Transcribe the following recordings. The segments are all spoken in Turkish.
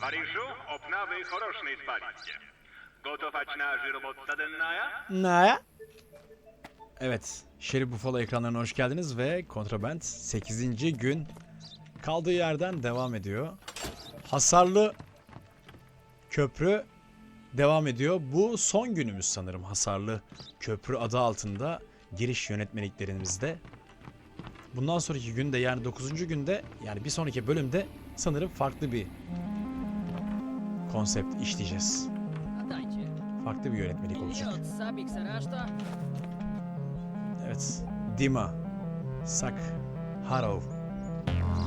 Paryżu obnawy chorosznej spaliście. Gotować na żyrobotca dennaja? Ne? Evet. Şerif Buffalo ekranlarına hoş geldiniz ve Kontraband 8. gün kaldığı yerden devam ediyor. Hasarlı köprü devam ediyor. Bu son günümüz sanırım hasarlı köprü adı altında giriş yönetmeliklerimizde. Bundan sonraki günde yani 9. günde yani bir sonraki bölümde sanırım farklı bir konsept işleyeceğiz. Farklı bir yönetmelik olacak. Evet. Dima Sakharov.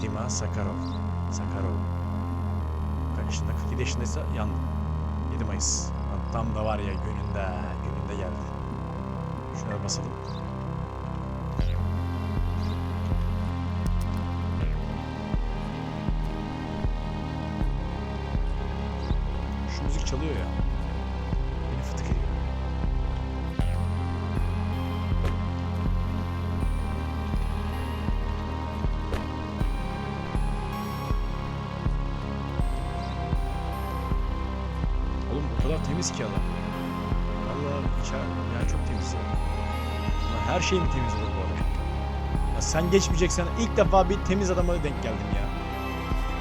Dima Sakarov. Sakarov. Kaç yaşında? 47 yaşındaysa yandı. 7 Mayıs. Tam da var ya gününde, gününde geldi. Şuna basalım. Temiz ki adam. Valla yani çok temiz her şey mi temiz olur bu adam? Ya sen geçmeyeceksen ilk defa bir temiz adama denk geldim ya.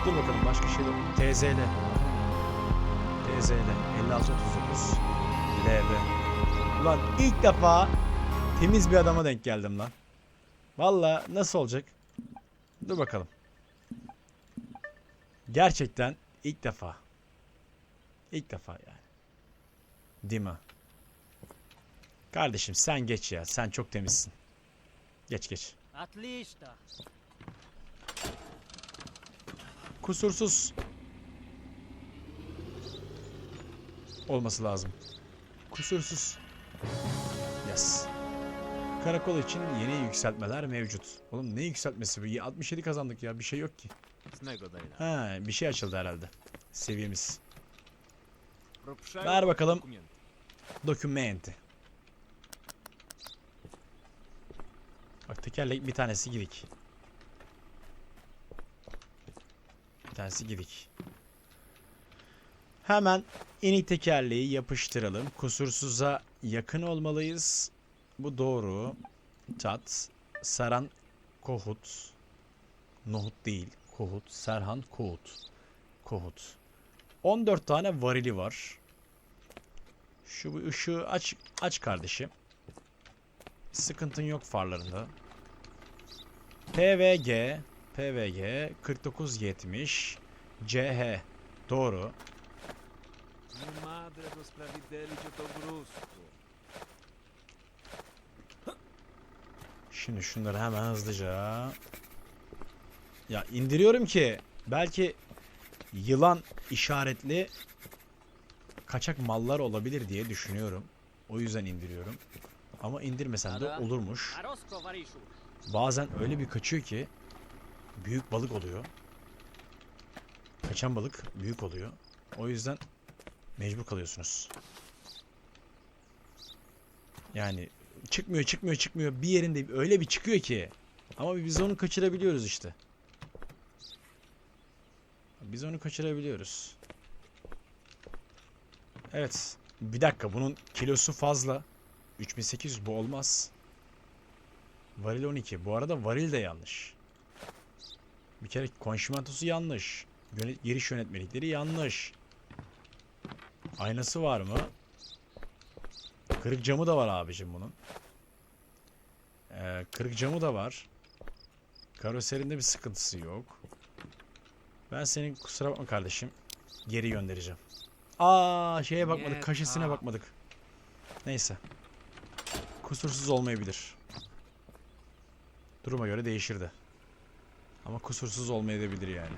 Dur bakalım başka şey yok. TZL. TZL 5639 LB. Ulan ilk defa temiz bir adama denk geldim lan. Valla nasıl olacak? Dur bakalım. Gerçekten ilk defa. İlk defa yani. Dima. Kardeşim sen geç ya. Sen çok temizsin. Geç geç. Atlista. Kusursuz. Olması lazım. Kusursuz. Yes. Karakol için yeni yükseltmeler mevcut. Oğlum ne yükseltmesi bu? 67 kazandık ya. Bir şey yok ki. Mocnego Dana. Ha, bir şey açıldı herhalde. Seviyemiz. Ver bakalım. dokument. Dokümenti. Bak tekerlek bir tanesi gidik. Bir tanesi gidik. Hemen inik tekerleği yapıştıralım. Kusursuza yakın olmalıyız. Bu doğru. Tat. Saran Kohut. Nohut değil. Kohut. Serhan Kohut. Kohut. 14 tane varili var. Şu ışığı aç aç kardeşim. Sıkıntın yok farlarında. PVG PVG 4970 CH doğru. Şimdi şunları hemen hızlıca ya indiriyorum ki belki yılan işaretli kaçak mallar olabilir diye düşünüyorum. O yüzden indiriyorum. Ama indirmesem de olurmuş. Bazen öyle bir kaçıyor ki büyük balık oluyor. Kaçan balık büyük oluyor. O yüzden mecbur kalıyorsunuz. Yani çıkmıyor çıkmıyor çıkmıyor bir yerinde öyle bir çıkıyor ki ama biz onu kaçırabiliyoruz işte. Biz onu kaçırabiliyoruz. Evet. Bir dakika bunun kilosu fazla. 3800 bu olmaz. Varil 12. Bu arada varil de yanlış. Bir kere konşimentosu yanlış. Yönet giriş yönetmelikleri yanlış. Aynası var mı? Kırık camı da var abicim bunun. Ee, kırık camı da var. Karoserinde bir sıkıntısı yok. Ben senin kusura bakma kardeşim. Geri göndereceğim. Aa şeye bakmadık. Kaşesine bakmadık. Neyse. Kusursuz olmayabilir. Duruma göre değişir de. Ama kusursuz olmayabilir yani.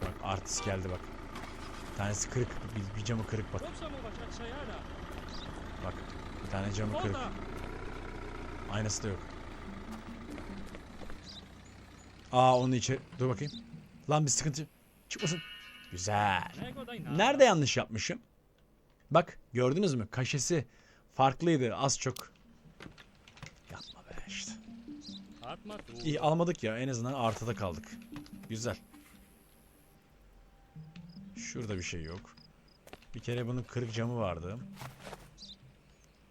Bak artist geldi bak. Bir tanesi kırık. Bir, bir camı kırık bak. Bak. Bir tane camı kırık. Aynası da yok. Aa onun içi. Dur bakayım. Lan bir sıkıntı çıkmasın. Güzel. Nerede yanlış yapmışım? Bak gördünüz mü? Kaşesi farklıydı az çok. Yapma be işte. İyi almadık ya en azından artıda kaldık. Güzel. Şurada bir şey yok. Bir kere bunun kırık camı vardı.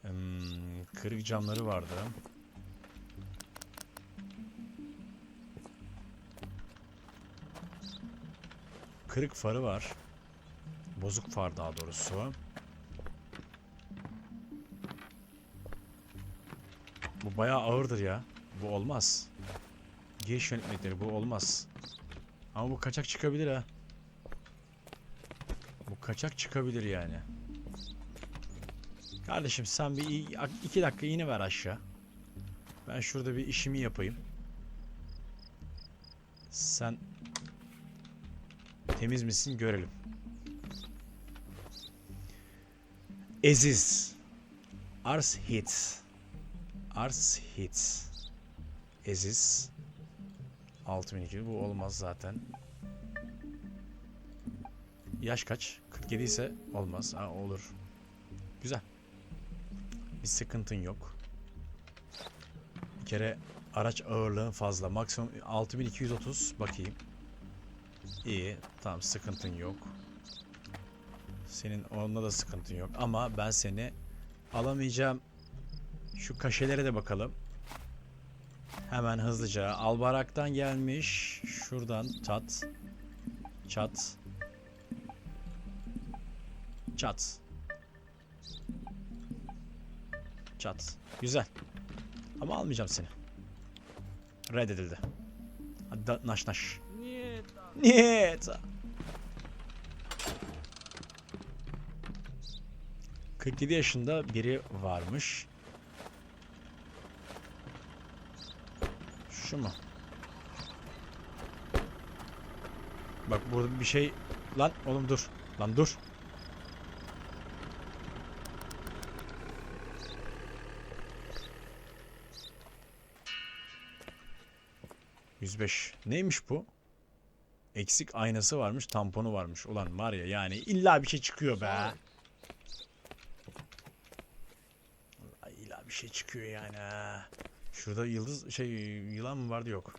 Hmm, kırık camları vardı. Kırık farı var. Bozuk far daha doğrusu. Bu bayağı ağırdır ya. Bu olmaz. Giriş yönetmelikleri bu olmaz. Ama bu kaçak çıkabilir ha. Bu kaçak çıkabilir yani. Kardeşim sen bir iki dakika yine ver aşağı. Ben şurada bir işimi yapayım. Sen temiz misin görelim. Eziz. Ars hit. Ars hit. Eziz. 6200 bu olmaz zaten. Yaş kaç? 47 ise olmaz. Ha olur. Güzel. Bir sıkıntın yok. Bir kere araç ağırlığın fazla. Maksimum 6230 bakayım. İyi. Tamam sıkıntın yok. Senin onda da sıkıntın yok. Ama ben seni alamayacağım. Şu kaşelere de bakalım. Hemen hızlıca. Albarak'tan gelmiş. Şuradan çat. Çat. Çat. Çat. Güzel. Ama almayacağım seni. Reddedildi. Hadi naş naş. Нет, Niyet. 47 yaşında biri varmış. Şu mu? Bak burada bir şey... Lan oğlum dur. Lan dur. ...105. Neymiş bu? Eksik aynası varmış, tamponu varmış. Ulan var ya yani illa bir şey çıkıyor be. Ay, illa bir şey çıkıyor yani. Şurada yıldız şey yılan mı vardı yok.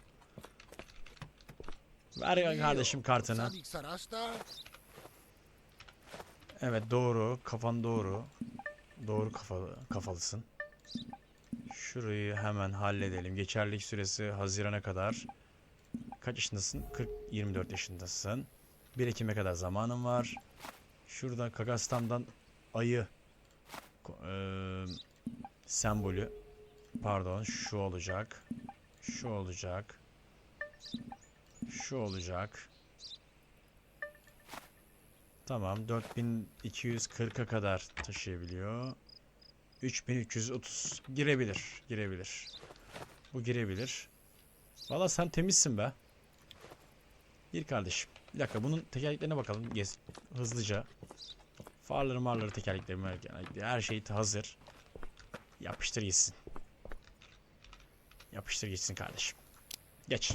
Ver kardeşim kartını. Evet doğru. Kafan doğru. Doğru kafalı, kafalısın. Şurayı hemen halledelim. Geçerlilik süresi Haziran'a kadar. Kaç yaşındasın? 40 24 yaşındasın. 1 Ekim'e kadar zamanın var. Şurada Kagastan'dan ayı eee, sembolü pardon şu olacak. Şu olacak. Şu olacak. Tamam 4240'a kadar taşıyabiliyor. 3330 girebilir. Girebilir. Bu girebilir. Valla sen temizsin be. Gir kardeşim. Bir dakika bunun tekerleklerine bakalım. Gez. Hızlıca. Farları marları tekerlekleri merkezleri, her şey hazır. Yapıştır gitsin. Yapıştır gitsin kardeşim. Geç.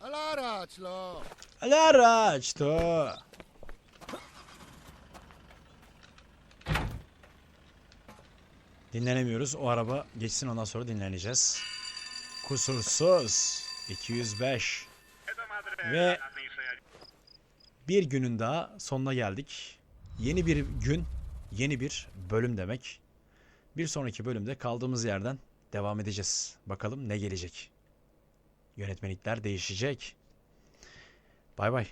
Alaraçlo. Araçto. Dinlenemiyoruz. O araba geçsin ondan sonra dinleneceğiz. Kusursuz. 205. Ve bir günün daha sonuna geldik. Yeni bir gün, yeni bir bölüm demek. Bir sonraki bölümde kaldığımız yerden devam edeceğiz. Bakalım ne gelecek. Yönetmenlikler değişecek. Bay bay.